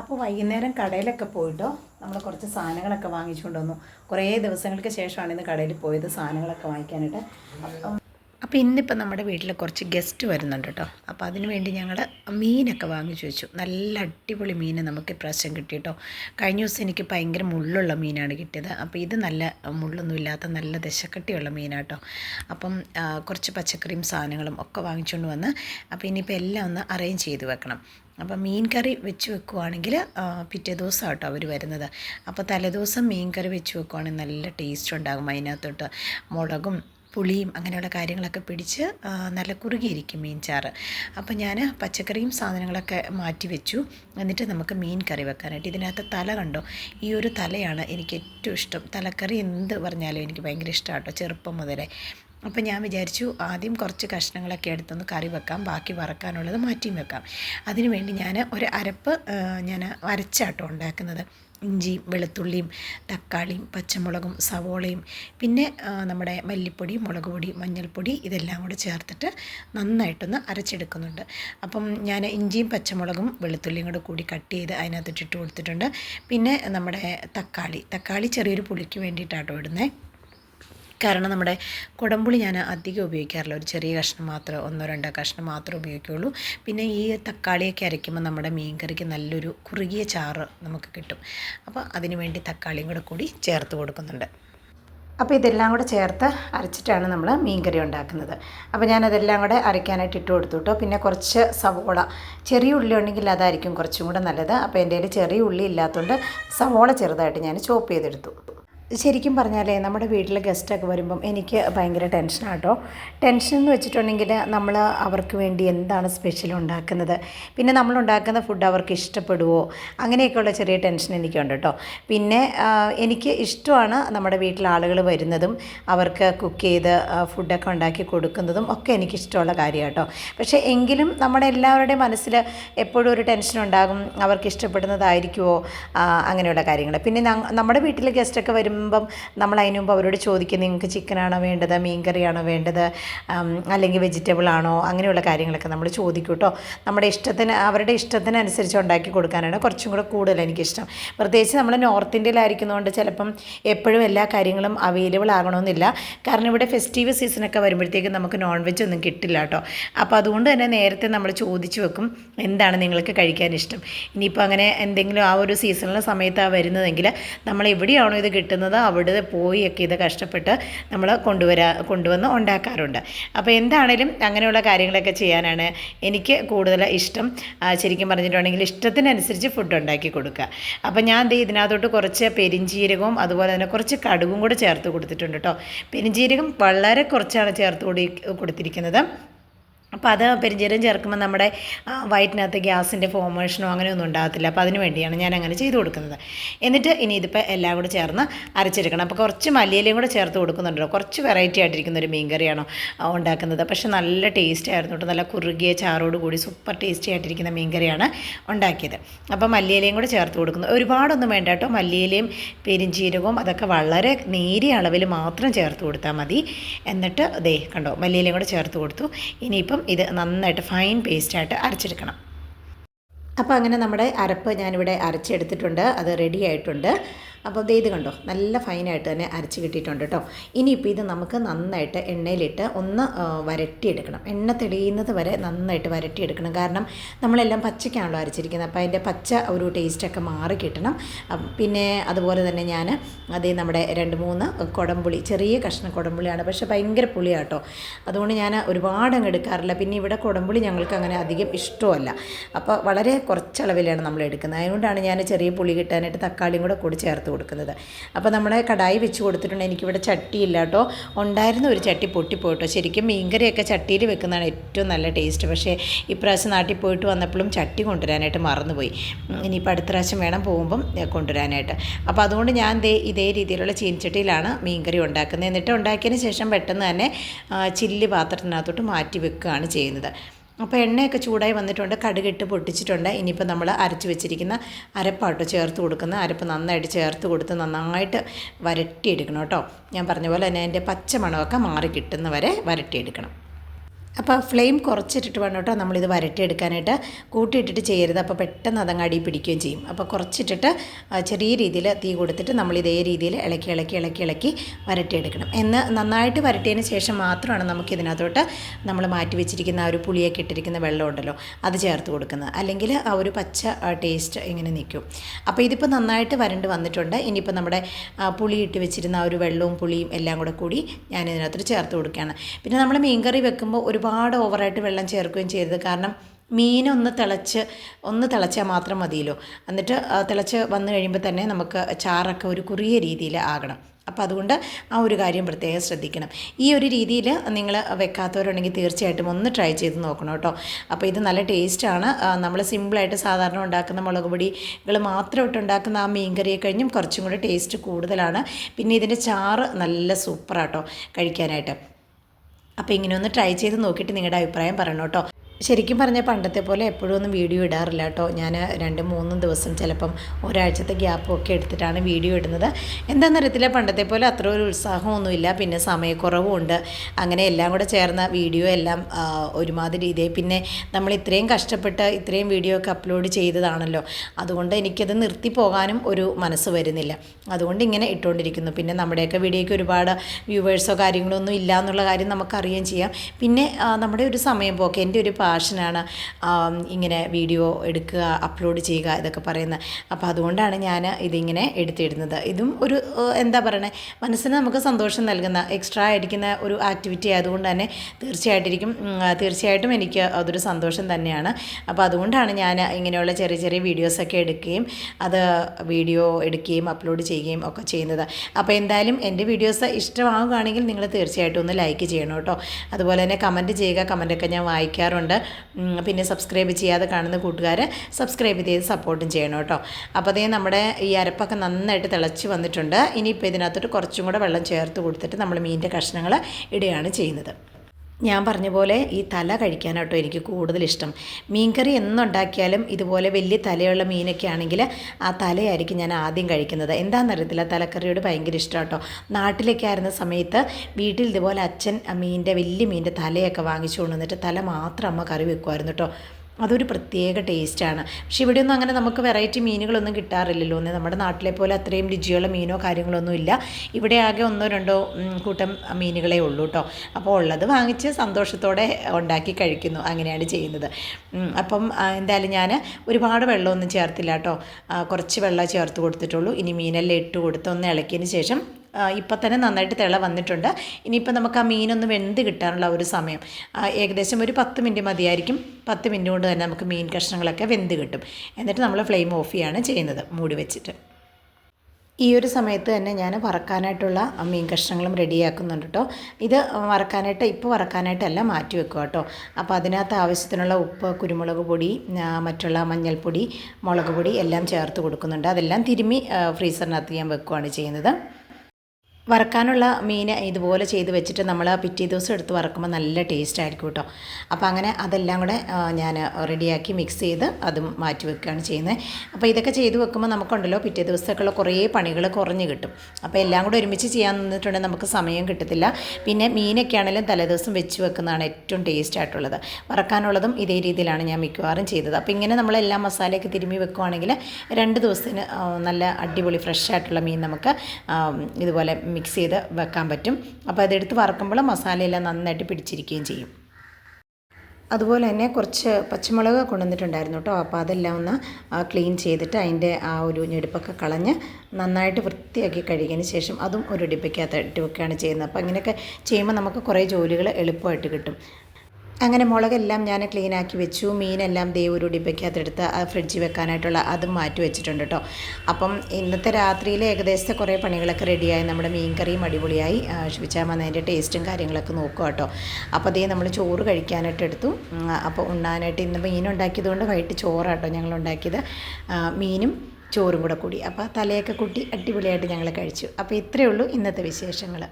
അപ്പോൾ വൈകുന്നേരം കടയിലൊക്കെ പോയിട്ടോ നമ്മൾ കുറച്ച് സാധനങ്ങളൊക്കെ വാങ്ങിച്ചുകൊണ്ട് വന്നു. കുറേ ദിവസങ്ങൾക്ക് ശേഷമാണ് ഇന്ന് കടയിൽ പോയത് സാധനങ്ങളൊക്കെ വാങ്ങിക്കാനായിട്ട്. അപ്പം അപ്പോൾ ഇന്നിപ്പോൾ നമ്മുടെ വീട്ടിൽ കുറച്ച് ഗസ്റ്റ് വരുന്നുണ്ട് കേട്ടോ. അപ്പോൾ അതിന് വേണ്ടി ഞങ്ങൾ മീനൊക്കെ വാങ്ങിച്ചു വെച്ചു. നല്ല അടിപൊളി മീൻ നമുക്ക് ഇപ്രാവശ്യം കിട്ടി കേട്ടോ. കഴിഞ്ഞ ദിവസം എനിക്ക് ഭയങ്കര മുള്ളുള്ള മീനാണ് കിട്ടിയത്. അപ്പോൾ ഇത് നല്ല മുള്ളൊന്നും ഇല്ലാത്ത നല്ല ദശക്കട്ടിയുള്ള മീനാട്ടോ അപ്പം കുറച്ച് പച്ചക്കറിയും സാധനങ്ങളും ഒക്കെ വാങ്ങിച്ചുകൊണ്ട് വന്ന് അപ്പോൾ ഇനിയിപ്പോൾ എല്ലാം ഒന്ന് അറേഞ്ച് ചെയ്ത് വെക്കണം. അപ്പം മീൻ കറി വെച്ച് വെക്കുവാണെങ്കിൽ പിറ്റേ ദിവസം കേട്ടോ അവർ വരുന്നത്. അപ്പോൾ തലേദിവസം മീൻ കറി വെച്ച് വെക്കുവാണെങ്കിൽ നല്ല ടേസ്റ്റ് ഉണ്ടാകും അതിനകത്തോട്ട്. മുളകും പുളിയും അങ്ങനെയുള്ള കാര്യങ്ങളൊക്കെ പിടിച്ച് നല്ല കുറുകിയിരിക്കും മീൻ ചാറ്. അപ്പോൾ ഞാൻ പച്ചക്കറിയും സാധനങ്ങളൊക്കെ മാറ്റി വെച്ചു. എന്നിട്ട് നമുക്ക് മീൻ കറി വെക്കാനായിട്ട്. ഇതിനകത്ത് തല കണ്ടോ? ഈ ഒരു തലയാണ് എനിക്ക് ഏറ്റവും ഇഷ്ടം. തലക്കറി എന്ത് പറഞ്ഞാലും എനിക്ക് ഭയങ്കര ഇഷ്ടമാണ് കേട്ടോ ചെറുപ്പം മുതലേ. അപ്പോൾ ഞാൻ വിചാരിച്ചു ആദ്യം കുറച്ച് കഷ്ണങ്ങളൊക്കെ എടുത്തൊന്ന് കറി വെക്കാം ബാക്കി വറക്കാനുള്ളത് മാറ്റിയും വെക്കാം. അതിനു വേണ്ടി ഞാൻ ഒരു അരപ്പ് ഞാൻ അരച്ചാട്ടോ ഉണ്ടാക്കുന്നത്. ഇഞ്ചിയും വെളുത്തുള്ളിയും തക്കാളിയും പച്ചമുളകും സവോളയും പിന്നെ നമ്മുടെ മല്ലിപ്പൊടി മുളക് പൊടി മഞ്ഞൾപ്പൊടി ഇതെല്ലാം കൂടെ ചേർത്തിട്ട് നന്നായിട്ടൊന്ന് അരച്ചെടുക്കുന്നുണ്ട്. അപ്പം ഞാൻ ഇഞ്ചിയും പച്ചമുളകും വെളുത്തുള്ളിയും കൂടെ കൂടി കട്ട് ചെയ്ത് അതിനകത്തിട്ടിട്ട് കൊടുത്തിട്ടുണ്ട്. പിന്നെ നമ്മുടെ തക്കാളി തക്കാളി ചെറിയൊരു പുളിക്ക് വേണ്ടിയിട്ടാട്ടോ ഇടുന്നത് കാരണം നമ്മുടെ കുടംപുളി ഞാൻ അധികം ഉപയോഗിക്കാറില്ല. ഒരു ചെറിയ കഷ്ണം മാത്രം ഒന്നോ രണ്ടോ കഷ്ണം മാത്രമേ ഉപയോഗിക്കുകയുള്ളൂ പിന്നെ ഈ തക്കാളിയൊക്കെ അരയ്ക്കുമ്പോൾ നമ്മുടെ മീൻ കറിക്ക് നല്ലൊരു കുറുകിയ ചാറ് നമുക്ക് കിട്ടും. അപ്പോൾ അതിന് വേണ്ടി തക്കാളിയും കൂടെ കൂടി ചേർത്ത് കൊടുക്കുന്നുണ്ട്. അപ്പോൾ ഇതെല്ലാം കൂടെ ചേർത്ത് അരച്ചിട്ടാണ് നമ്മൾ മീൻകറി ഉണ്ടാക്കുന്നത്. അപ്പോൾ ഞാനതെല്ലാം കൂടെ അരയ്ക്കാനായിട്ട് ഇട്ട് കൊടുത്തു കേട്ടോ. പിന്നെ കുറച്ച് സവോള ചെറിയ ഉള്ളി ഉണ്ടെങ്കിൽ അതായിരിക്കും കുറച്ചും കൂടെ നല്ലത്. അപ്പോൾ എന്റെ കയ്യിൽ ചെറിയ ഉള്ളി ഇല്ലാത്തതുകൊണ്ട് സവോള ചെറുതായിട്ട് ഞാൻ ചോപ്പ് ചെയ്തെടുത്തു. ശരിക്കും പറഞ്ഞാലേ നമ്മുടെ വീട്ടിൽ ഗസ്റ്റൊക്കെ വരുമ്പം എനിക്ക് ഭയങ്കര ടെൻഷനാട്ടോ. ടെൻഷൻ എന്ന് വെച്ചിട്ടുണ്ടെങ്കിൽ നമ്മൾ അവർക്ക് വേണ്ടി എന്താണ് സ്പെഷ്യൽ ഉണ്ടാക്കുന്നത്? പിന്നെ നമ്മൾ ഉണ്ടാക്കുന്ന ഫുഡ് അവർക്ക് ഇഷ്ടപ്പെടുമോ അങ്ങനെയൊക്കെയുള്ള ചെറിയ ടെൻഷൻ എനിക്കുണ്ട് കേട്ടോ പിന്നെ എനിക്ക് ഇഷ്ടമാണ് നമ്മുടെ വീട്ടിൽ ആളുകൾ വരുന്നതും അവർക്ക് കുക്ക് ചെയ്ത് ഫുഡൊക്കെ ഉണ്ടാക്കി കൊടുക്കുന്നതും ഒക്കെ എനിക്ക് ഇഷ്ടമുള്ള കാര്യമാണ് കേട്ടോ പക്ഷേ എങ്കിലും നമ്മുടെ എല്ലാവരുടെയും മനസ്സിൽ എപ്പോഴും ഒരു ടെൻഷൻ ഉണ്ടാകും അവർക്ക് ഇഷ്ടപ്പെടുന്നതായിരിക്കുമോ അങ്ങനെയുള്ള കാര്യങ്ങൾ. പിന്നെ നമ്മുടെ വീട്ടിൽ ഗസ്റ്റൊക്കെ വരുമ്പം നമ്മൾ അതിന് മുമ്പ് അവരോട് ചോദിക്കും നിങ്ങൾക്ക് ചിക്കനാണോ വേണ്ടത്? മീൻ കറിയാണോ വേണ്ടത് അല്ലെങ്കിൽ വെജിറ്റബിൾ ആണോ? അങ്ങനെയുള്ള കാര്യങ്ങളൊക്കെ നമ്മൾ ചോദിക്കും കേട്ടോ നമ്മുടെ ഇഷ്ടത്തിന് അവരുടെ ഇഷ്ടത്തിനനുസരിച്ച് ഉണ്ടാക്കി കൊടുക്കാനാണ് കുറച്ചും കൂടെ കൂടുതൽ എനിക്കിഷ്ടം. പ്രത്യേകിച്ച് നമ്മൾ നോർത്ത് ഇന്ത്യയിലായിരിക്കുന്നതുകൊണ്ട് ചിലപ്പം എപ്പോഴും എല്ലാ കാര്യങ്ങളും അവൈലബിൾ ആകണമെന്നില്ല. കാരണം ഇവിടെ ഫെസ്റ്റീവ് സീസണൊക്കെ വരുമ്പോഴത്തേക്കും നമുക്ക് നോൺ വെജ് ഒന്നും കിട്ടില്ല കേട്ടോ അപ്പോൾ അതുകൊണ്ട് തന്നെ നേരത്തെ നമ്മൾ ചോദിച്ചു വെക്കും എന്താണ് നിങ്ങൾക്ക് കഴിക്കാൻ ഇഷ്ടം? ഇനിയിപ്പോൾ അങ്ങനെ എന്തെങ്കിലും ആ ഒരു സീസണിലെ സമയത്താണ് വരുന്നതെങ്കിൽ നമ്മൾ എവിടെയാണോ ഇത് കിട്ടുന്നത് അവിടെ പോയിയൊക്കെ ഇത് കഷ്ടപ്പെട്ട് നമ്മൾ കൊണ്ടുവരാ കൊണ്ടുവന്ന് ഉണ്ടാക്കാറുണ്ട്. അപ്പോൾ എന്താണേലും അങ്ങനെയുള്ള കാര്യങ്ങളൊക്കെ ചെയ്യാനാണ് എനിക്ക് കൂടുതൽ ഇഷ്ടം. ശരിക്കും പറഞ്ഞിട്ടുണ്ടെങ്കിൽ ഇഷ്ടത്തിനനുസരിച്ച് ഫുഡ് ഉണ്ടാക്കി കൊടുക്കുക. അപ്പോൾ ഞാൻ എന്ത് ഇതിനകത്തോട്ട് കുറച്ച് പെരിഞ്ചീരകവും അതുപോലെ തന്നെ കുറച്ച് കടുകും കൂടെ ചേർത്ത് കൊടുത്തിട്ടുണ്ട് കേട്ടോ. പെരിഞ്ചീരകം വളരെ കുറച്ചാണ് ചേർത്ത് കൊടുത്തിരിക്കുന്നത്. അപ്പോൾ അത് പെരിഞ്ചീരം ചേർക്കുമ്പോൾ നമ്മുടെ വയറ്റിനകത്ത് ഗ്യാസിന്റെ ഫോമേഷനോ അങ്ങനെയൊന്നും ഉണ്ടാകത്തില്ല. അപ്പോൾ അതിന് വേണ്ടിയാണ് ഞാൻ അങ്ങനെ ചെയ്ത് കൊടുക്കുന്നത്. എന്നിട്ട് ഇനി ഇതിപ്പോൾ എല്ലാം കൂടെ ചേർന്ന് അരച്ചെടുക്കണം. അപ്പോൾ കുറച്ച് മല്ലിയിലയും കൂടെ ചേർത്ത് കൊടുക്കുന്നുണ്ടല്ലോ. കുറച്ച് വെറൈറ്റി ആയിട്ടിരിക്കുന്ന ഒരു മീൻ കറിയാണോ ഉണ്ടാക്കുന്നത്. പക്ഷെ നല്ല ടേസ്റ്റ് ആയിരുന്നു കേട്ടോ. നല്ല കുറുകിയ ചാറോട് കൂടി സൂപ്പർ ടേസ്റ്റി ആയിട്ടിരിക്കുന്ന മീൻ കറിയാണ് ഉണ്ടാക്കിയത്. അപ്പോൾ മല്ലിയിലയും കൂടെ ചേർത്ത് കൊടുക്കുന്നു. ഒരുപാടൊന്നും വേണ്ട കേട്ടോ. മല്ലിയിലയും പെരിഞ്ചീരകവും അതൊക്കെ വളരെ നേരിയ അളവിൽ മാത്രം ചേർത്ത് കൊടുത്താൽ മതി. എന്നിട്ട് ദേ കണ്ടോ മല്ലിയിലയും കൂടെ ചേർത്ത് കൊടുത്തു. ഇനിയിപ്പം ഇത് നന്നായിട്ട് ഫൈൻ പേസ്റ്റായിട്ട് അരച്ചെടുക്കണം. അപ്പോൾ അങ്ങനെ നമ്മുടെ അരപ്പ് ഞാനിവിടെ അരച്ചെടുത്തിട്ടുണ്ട്. അത് റെഡി ആയിട്ടുണ്ട്. അപ്പോൾ ഇത് കണ്ടോ? നല്ല ഫൈനായിട്ട് തന്നെ അരച്ച് കിട്ടിയിട്ടുണ്ട് കേട്ടോ ഇനിയിപ്പോൾ ഇത് നമുക്ക് നന്നായിട്ട് എണ്ണയിലിട്ട് ഒന്ന് വരട്ടിയെടുക്കണം. എണ്ണ തെളിയുന്നത് വരെ നന്നായിട്ട് വരട്ടിയെടുക്കണം. കാരണം നമ്മളെല്ലാം പച്ചയ്ക്കാണല്ലോ അരച്ചിരിക്കുന്നത്. അപ്പോൾ അതിന്റെ പച്ച ഒരു ടേസ്റ്റൊക്കെ മാറി കിട്ടണം. പിന്നെ അതുപോലെ തന്നെ ഞാൻ അതേ നമ്മുടെ രണ്ട് മൂന്ന് കുടംപുളി ചെറിയ കഷ്ണം കുടംപുളിയാണ്. പക്ഷേ ഭയങ്കര പുളിയാട്ടോ. അതുകൊണ്ട് ഞാൻ ഒരുപാട് അങ്ങ് എടുക്കാറില്ല. പിന്നെ ഇവിടെ കുടംപുളി ഞങ്ങൾക്ക് അങ്ങനെ അധികം ഇഷ്ടമല്ല. അപ്പോൾ വളരെ കുറച്ചളവിലാണ് നമ്മൾ എടുക്കുന്നത്. അതുകൊണ്ടാണ് ഞാൻ ചെറിയ പുളി കിട്ടാനായിട്ട് തക്കാളിയും കൂടെ കൂടി ചേർത്ത് കൊടുക്കുന്നത്. അപ്പോൾ നമ്മുടെ കടായി വെച്ച് കൊടുത്തിട്ടുണ്ട്. എനിക്കിവിടെ ചട്ടിയില്ല കേട്ടോ. ഉണ്ടായിരുന്ന ഒരു ചട്ടി പൊട്ടിപ്പോയിട്ടോ. ശരിക്കും മീൻകറിയൊക്കെ ചട്ടിയിൽ വെക്കുന്നതാണ് ഏറ്റവും നല്ല ടേസ്റ്റ്. പക്ഷേ ഇപ്രാവശ്യം നാട്ടിൽ പോയിട്ട് വന്നപ്പോഴും ചട്ടി കൊണ്ടുവരാനായിട്ട് മറന്നുപോയി. ഇനിയിപ്പോൾ അടുത്ത പ്രാവശ്യം വേണം പോകുമ്പം കൊണ്ടുവരാനായിട്ട്. അപ്പോൾ അതുകൊണ്ട് ഞാൻ ദേ ഇതേ രീതിയിലുള്ള ചീനിച്ചട്ടിയിലാണ് മീൻകറി ഉണ്ടാക്കുന്നത്. എന്നിട്ട് ഉണ്ടാക്കിയതിന് ശേഷം പെട്ടെന്ന് തന്നെ ചില്ലി പാത്രത്തിനകത്തോട്ട് മാറ്റി വെക്കുകയാണ് ചെയ്യുന്നത്. അപ്പോൾ എണ്ണയൊക്കെ ചൂടായി വന്നിട്ടുണ്ട് കടുകിട്ട് പൊട്ടിച്ചിട്ടുണ്ട്. ഇനിയിപ്പോൾ നമ്മൾ അരച്ച് വെച്ചിരിക്കുന്ന അരപ്പാട്ടോ ചേർത്ത് കൊടുക്കുന്ന അരപ്പ് നന്നായിട്ട് ചേർത്ത് കൊടുത്ത് നന്നായിട്ട് വരട്ടിയെടുക്കണം കേട്ടോ. ഞാൻ പറഞ്ഞ പോലെ തന്നെ അതിന്റെ പച്ച മണമൊക്കെ മാറി കിട്ടുന്നവരെ വരട്ടിയെടുക്കണം. അപ്പോൾ ഫ്ലെയിം കുറച്ചിട്ടിട്ട് വേണം കേട്ടോ നമ്മളിത് വരട്ടിയെടുക്കാനായിട്ട്. കൂട്ടിയിട്ടിട്ട് ചെയ്യരുത്. അപ്പോൾ പെട്ടെന്ന് അതങ്ങ് പിടിക്കുകയും ചെയ്യും. അപ്പോൾ കുറച്ചിട്ടിട്ട് ചെറിയ രീതിയിൽ തീ കൊടുത്തിട്ട് നമ്മൾ ഇതേ രീതിയിൽ ഇളക്കി ഇളക്കി ഇളക്കി ഇളക്കി വരട്ടിയെടുക്കണം. എന്ന് നന്നായിട്ട് വരട്ടിയതിന് ശേഷം മാത്രമാണ് നമുക്ക് ഇതിനകത്തോട്ട് നമ്മൾ മാറ്റി വെച്ചിരിക്കുന്ന ആ ഒരു പുളിയൊക്കെ ഇട്ടിരിക്കുന്ന വെള്ളം ഉണ്ടല്ലോ അത് ചേർത്ത് കൊടുക്കുന്നത്. അല്ലെങ്കിൽ ആ ഒരു പച്ച ടേസ്റ്റ് ഇങ്ങനെ നിൽക്കും. അപ്പോൾ ഇതിപ്പോൾ നന്നായിട്ട് വരണ്ട് വന്നിട്ടുണ്ട്. ഇനിയിപ്പോൾ നമ്മുടെ പുളി ഇട്ട് വെച്ചിരുന്ന ആ ഒരു വെള്ളവും പുളിയും എല്ലാം കൂടെ കൂടി ഞാൻ ഇതിനകത്തോട്ട് ചേർത്ത് കൊടുക്കുകയാണ്. പിന്നെ നമ്മൾ മീൻകറി വെക്കുമ്പോൾ ഒരുപാട് ഓവറായിട്ട് വെള്ളം ചേർക്കുകയും ചെയ്യരുത് കാരണം മീനൊന്ന് തിളച്ച് ഒന്ന് തിളച്ചാൽ മാത്രം മതിയല്ലോ. എന്നിട്ട് തിളച്ച് വന്നു കഴിയുമ്പോൾ തന്നെ നമുക്ക് ചാറൊക്കെ ഒരു കുറിയ രീതിയിൽ ആകണം. അപ്പോൾ അതുകൊണ്ട് ആ ഒരു കാര്യം പ്രത്യേകം ശ്രദ്ധിക്കണം. ഈ ഒരു രീതിയിൽ നിങ്ങൾ വെക്കാത്തവരുണ്ടെങ്കിൽ തീർച്ചയായിട്ടും ഒന്ന് ട്രൈ ചെയ്ത് നോക്കണം കേട്ടോ. അപ്പോൾ ഇത് നല്ല ടേസ്റ്റാണ് നമ്മൾ സിമ്പിളായിട്ട് സാധാരണ ഉണ്ടാക്കുന്ന മുളക് പൊടികൾ മാത്രം ഉണ്ടാക്കുന്ന ആ മീൻ കറിയെ കഴിഞ്ഞും കുറച്ചും കൂടി ടേസ്റ്റ് കൂടുതലാണ്. പിന്നെ ഇതിന്റെ ചാറ് നല്ല സൂപ്പറാട്ടോ കഴിക്കാനായിട്ട്. അപ്പോൾ ഇങ്ങനെ ഒന്ന് ട്രൈ ചെയ്ത് നോക്കിയിട്ട് നിങ്ങളുടെ അഭിപ്രായം പറയണം ശരിക്കും പറഞ്ഞാൽ പണ്ടത്തെ പോലെ എപ്പോഴും ഒന്നും വീഡിയോ ഇടാറില്ല കേട്ടോ. ഞാൻ രണ്ട് മൂന്നും ദിവസം ചിലപ്പം ഒരാഴ്ചത്തെ ഗ്യാപ്പും ഒക്കെ എടുത്തിട്ടാണ് വീഡിയോ ഇടുന്നത്. എന്താണെന്നറിയത്തില്ല പണ്ടത്തെ പോലെ അത്ര ഒരു ഉത്സാഹമൊന്നുമില്ല. പിന്നെ സമയക്കുറവും ഉണ്ട്. അങ്ങനെ എല്ലാം കൂടെ ചേർന്ന വീഡിയോ എല്ലാം ഒരുമാതിരി ഇതേ. പിന്നെ നമ്മൾ ഇത്രയും കഷ്ടപ്പെട്ട് ഇത്രയും വീഡിയോ ഒക്കെ അപ്ലോഡ് ചെയ്തതാണല്ലോ. അതുകൊണ്ട് എനിക്കത് നിർത്തി പോകാനും ഒരു മനസ്സ് വരുന്നില്ല. അതുകൊണ്ട് ഇങ്ങനെ ഇട്ടുകൊണ്ടിരിക്കുന്നു പിന്നെ നമ്മുടെയൊക്കെ വീഡിയോയ്ക്ക് ഒരുപാട് വ്യൂവേഴ്സോ കാര്യങ്ങളോ ഒന്നും ഇല്ല എന്നുള്ള കാര്യം നമുക്കറിയുകയും ചെയ്യാം. പിന്നെ നമ്മുടെ ഒരു സമയം പോക്ക്. എന്റെ ഒരു പാഷനാണ് ഇങ്ങനെ വീഡിയോ എടുക്കുക അപ്ലോഡ് ചെയ്യുക ഇതൊക്കെ പറയുന്നത്. അപ്പോൾ അതുകൊണ്ടാണ് ഞാൻ ഇതിങ്ങനെ എടുത്തിടുന്നത്. ഇതും ഒരു എന്താ പറയണേ മനസ്സിന് നമുക്ക് സന്തോഷം നൽകുന്ന എക്സ്ട്രാ ആയിരിക്കുന്ന ഒരു ആക്ടിവിറ്റി ആയതുകൊണ്ട് തന്നെ തീർച്ചയായിട്ടിരിക്കും. തീർച്ചയായിട്ടും എനിക്ക് അതൊരു സന്തോഷം തന്നെയാണ്. അപ്പോൾ അതുകൊണ്ടാണ് ഞാൻ ഇങ്ങനെയുള്ള ചെറിയ ചെറിയ വീഡിയോസൊക്കെ എടുക്കുകയും അത് വീഡിയോ എടുക്കുകയും അപ്ലോഡ് ചെയ്യുകയും ഒക്കെ ചെയ്യുന്നത്. അപ്പോൾ എന്തായാലും എന്റെ വീഡിയോസ് ഇഷ്ടമാവുകയാണെങ്കിൽ നിങ്ങൾ തീർച്ചയായിട്ടും ഒന്ന് ലൈക്ക് ചെയ്യണം കേട്ടോ. അതുപോലെ തന്നെ കമന്റ് ചെയ്യുക കമന്റൊക്കെ ഞാൻ വായിക്കാറുണ്ട്. പിന്നെ സബ്സ്ക്രൈബ് ചെയ്യാതെ കാണുന്ന കൂട്ടുകാർ സബ്സ്ക്രൈബ് ചെയ്ത് സപ്പോർട്ടും ചെയ്യണം കേട്ടോ. അപ്പോൾ അതേ നമ്മുടെ ഈ അരപ്പൊക്കെ നന്നായിട്ട് തിളച്ച് വന്നിട്ടുണ്ട്. ഇനിയിപ്പോൾ ഇതിനകത്തോട്ട് കുറച്ചും കൂടെ വെള്ളം ചേർത്ത് കൊടുത്തിട്ട് നമ്മൾ മീനിന്റെ കഷ്ണങ്ങൾ ഇടുകയാണ് ചെയ്യുന്നത്. ഞാൻ പറഞ്ഞ പോലെ ഈ തല കഴിക്കാനാട്ടോ എനിക്ക് കൂടുതൽ ഇഷ്ടം മീൻകറി എന്നുണ്ടാക്കിയാലും ഇതുപോലെ വലിയ തലയുള്ള മീനൊക്കെ ആണെങ്കിൽ ആ തലയായിരിക്കും ഞാൻ ആദ്യം കഴിക്കുന്നത്. എന്താണെന്നറിയത്തില്ല തലക്കറിയോട് ഭയങ്കര ഇഷ്ടം കേട്ടോ നാട്ടിലൊക്കെ ആയിരുന്ന സമയത്ത് വീട്ടിൽ ഇതുപോലെ അച്ഛൻ മീന്റെ വലിയ മീനിന്റെ തലയൊക്കെ വാങ്ങിച്ചു കൊണ്ടുവന്നിട്ട് തല മാത്രം അമ്മ കറി വെക്കുമായിരുന്നു കേട്ടോ അതൊരു പ്രത്യേക ടേസ്റ്റാണ്. പക്ഷേ ഇവിടെയൊന്നും അങ്ങനെ നമുക്ക് വെറൈറ്റി മീനുകളൊന്നും കിട്ടാറില്ലല്ലോ. ഒന്ന് നമ്മുടെ നാട്ടിലെ പോലെ അത്രയും രുചിയുള്ള മീനോ കാര്യങ്ങളൊന്നും ഇല്ല. ഇവിടെ ആകെ ഒന്നോ രണ്ടോ കൂട്ടം മീനുകളെ ഉള്ളൂ കേട്ടോ അപ്പോൾ ഉള്ളത് വാങ്ങിച്ച് സന്തോഷത്തോടെ ഉണ്ടാക്കി കഴിക്കുന്നു. അങ്ങനെയാണ് ചെയ്യുന്നത്. അപ്പം എന്തായാലും ഞാൻ ഒരുപാട് വെള്ളമൊന്നും ചേർത്തില്ല കേട്ടോ കുറച്ച് വെള്ളം ചേർത്ത് കൊടുത്തിട്ടുള്ളൂ. ഇനി മീനെല്ലാം ഇട്ട് കൊടുത്ത് ഒന്ന് ഇളക്കിയതിന് ശേഷം ഇപ്പം തന്നെ നന്നായിട്ട് തിള വന്നിട്ടുണ്ട്. ഇനിയിപ്പോൾ നമുക്ക് ആ മീനൊന്ന് വെന്ത് കിട്ടാനുള്ള ഒരു സമയം. ഏകദേശം ഒരു പത്ത് മിനിറ്റ് മതിയായിരിക്കും. പത്ത് മിനിറ്റ് കൊണ്ട് തന്നെ നമുക്ക് മീൻ കഷ്ണങ്ങളൊക്കെ വെന്ത് കിട്ടും. എന്നിട്ട് നമ്മൾ ഫ്ലെയിം ഓഫ് ചെയ്യാണ് ചെയ്യുന്നത്. മൂടി വെച്ചിട്ട്. ഈ ഒരു സമയത്ത് തന്നെ ഞാൻ വറക്കാനായിട്ടുള്ള മീൻ കഷ്ണങ്ങളും റെഡിയാക്കുന്നുണ്ട് കേട്ടോ ഇത് വറക്കാനായിട്ട് ഇപ്പോൾ വറക്കാനായിട്ടല്ല മാറ്റി വെക്കുക കേട്ടോ അപ്പോൾ അതിനകത്ത് ആവശ്യത്തിനുള്ള ഉപ്പ് കുരുമുളക് പൊടി മറ്റുള്ള മഞ്ഞൾപ്പൊടി മുളക് പൊടി എല്ലാം ചേർത്ത് കൊടുക്കുന്നുണ്ട്. അതെല്ലാം തിരുമ്മി ഫ്രീസറിനകത്ത് ഞാൻ വെക്കുകയാണ് ചെയ്യുന്നത്. വറക്കാനുള്ള മീൻ ഇതുപോലെ ചെയ്ത് വെച്ചിട്ട് നമ്മൾ പിറ്റേ ദിവസം എടുത്ത് വറക്കുമ്പോൾ നല്ല ടേസ്റ്റ് ആയിരിക്കും കേട്ടോ. അപ്പോൾ അങ്ങനെ അതെല്ലാം കൂടെ ഞാൻ റെഡിയാക്കി മിക്സ് ചെയ്ത് അതും മാറ്റി വെക്കുകയാണ് ചെയ്യുന്നത്. അപ്പോൾ ഇതൊക്കെ ചെയ്ത് വെക്കുമ്പോൾ നമുക്കുണ്ടല്ലോ പിറ്റേ ദിവസത്തേക്കുള്ള കുറേ പണികൾ കുറഞ്ഞ് കിട്ടും. അപ്പോൾ എല്ലാം കൂടെ ഒരുമിച്ച് ചെയ്യാൻ നിന്നിട്ടുണ്ടെങ്കിൽ നമുക്ക് സമയം കിട്ടത്തില്ല. പിന്നെ മീനൊക്കെ ആണെങ്കിലും തലേദിവസം വെച്ച് വെക്കുന്നതാണ് ഏറ്റവും ടേസ്റ്റ് ആയിട്ടുള്ളത്. വറക്കാനുള്ളതും ഇതേ രീതിയിലാണ് ഞാൻ മിക്കവാറും ചെയ്തത്. അപ്പോൾ ഇങ്ങനെ നമ്മൾ എല്ലാ മസാലയൊക്കെ തിരുമ്മി വെക്കുവാണെങ്കിൽ രണ്ട് ദിവസത്തിന് നല്ല അടിപൊളി ഫ്രഷ് ആയിട്ടുള്ള മീൻ നമുക്ക് ഇതുപോലെ മിക്സ് ചെയ്ത് വെക്കാൻ പറ്റും. അപ്പോൾ അതെടുത്ത് വറക്കുമ്പോൾ മസാലയെല്ലാം നന്നായിട്ട് പിടിച്ചിരിക്കുകയും ചെയ്യും. അതുപോലെ തന്നെ കുറച്ച് പച്ചമുളക് കൊണ്ടുവന്നിട്ടുണ്ടായിരുന്നു കേട്ടോ. അപ്പോൾ അതെല്ലാം ഒന്ന് ക്ലീൻ ചെയ്തിട്ട് അതിന്റെ ആ ഒരു ഞെടുപ്പൊക്കെ കളഞ്ഞ് നന്നായിട്ട് വൃത്തിയാക്കി കഴുകിയതിന് ശേഷം അതും ഒരു ഡിപ്പയ്ക്കകത്ത് ഇട്ട് വെക്കുകയാണ് ചെയ്യുന്നത്. അപ്പോൾ അങ്ങനെയൊക്കെ ചെയ്യുമ്പോൾ നമുക്ക് കുറേ ജോലികൾ എളുപ്പമായിട്ട് കിട്ടും. അങ്ങനെ മുളകെല്ലാം ഞാൻ ക്ലീൻ ആക്കി വെച്ചു. മീനെല്ലാം ദേ ഒരു ഡിബയ്ക്കകത്തെടുത്ത് ഫ്രിഡ്ജിൽ വെക്കാനായിട്ടുള്ള അതും മാറ്റി വെച്ചിട്ടുണ്ട് കേട്ടോ അപ്പം ഇന്നത്തെ രാത്രിയിൽ ഏകദേശം കുറേ പണികളൊക്കെ റെഡിയായി. നമ്മുടെ മീൻ കറിയും അടിപൊളിയായി. ശുചിച്ചാൽ വന്ന് അതിന്റെ ടേസ്റ്റും കാര്യങ്ങളൊക്കെ നോക്കുക കേട്ടോ അപ്പോൾ അതേ നമ്മൾ ചോറ് കഴിക്കാനായിട്ട് എടുത്തു. അപ്പോൾ ഉണ്ണാനായിട്ട് ഇന്ന് മീൻ ഉണ്ടാക്കിയതുകൊണ്ട് വൈകിട്ട് ചോറാട്ടോ ഞങ്ങൾ ഉണ്ടാക്കിയത്. മീനും ചോറും കൂടെ കൂടി. അപ്പോൾ തലയൊക്കെ കൂട്ടി അടിപൊളിയായിട്ട് ഞങ്ങൾ കഴിച്ചു. അപ്പോൾ ഇത്രയേ ഉള്ളൂ ഇന്നത്തെ വിശേഷങ്ങൾ